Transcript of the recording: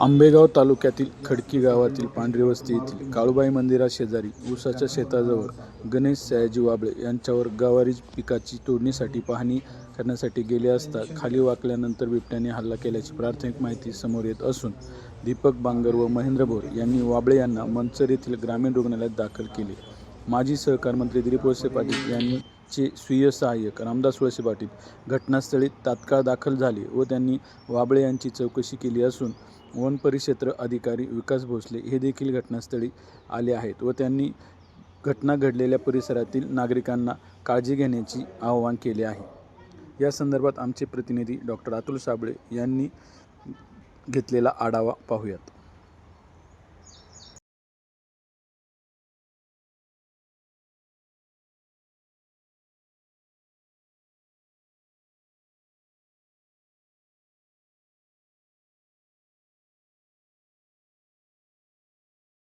आंबेगाव तालुक्यातील खडकी गावातील पांढरी वस्ती येथील काळूबाई मंदिराशेजारी ऊसाच्या शेताजवळ गणेश सयाजी वाबळे यांच्यावर गवारी पिकाची तोडणीसाठी पाहणी करण्यासाठी गेले असता खाली वाकल्यानंतर बिबट्याने हल्ला केल्याची प्राथमिक माहिती समोर येत असून दीपक बांगर व महेंद्र भोर यांनी वाबळे यांना मंचर येथील ग्रामीण रुग्णालयात दाखल केले. माजी सहकार मंत्री दिलीप वळसे पाटील चे स्वीय सहाय्यक रामदास वळसे पाटील घटनास्थळी तात्काळ दाखल झाले व त्यांनी वाबळे यांची चौकशी केली असून वन परिक्षेत्र अधिकारी विकास भोसले हे देखील घटनास्थळी आले आहेत व त्यांनी घटना घडलेल्या परिसरातील नागरिकांना काळजी घेण्याची आवाहन केले आहे. या संदर्भात आमचे प्रतिनिधी डॉक्टर अतुल साबळे यांनी घेतलेला आढावा पाहूयात.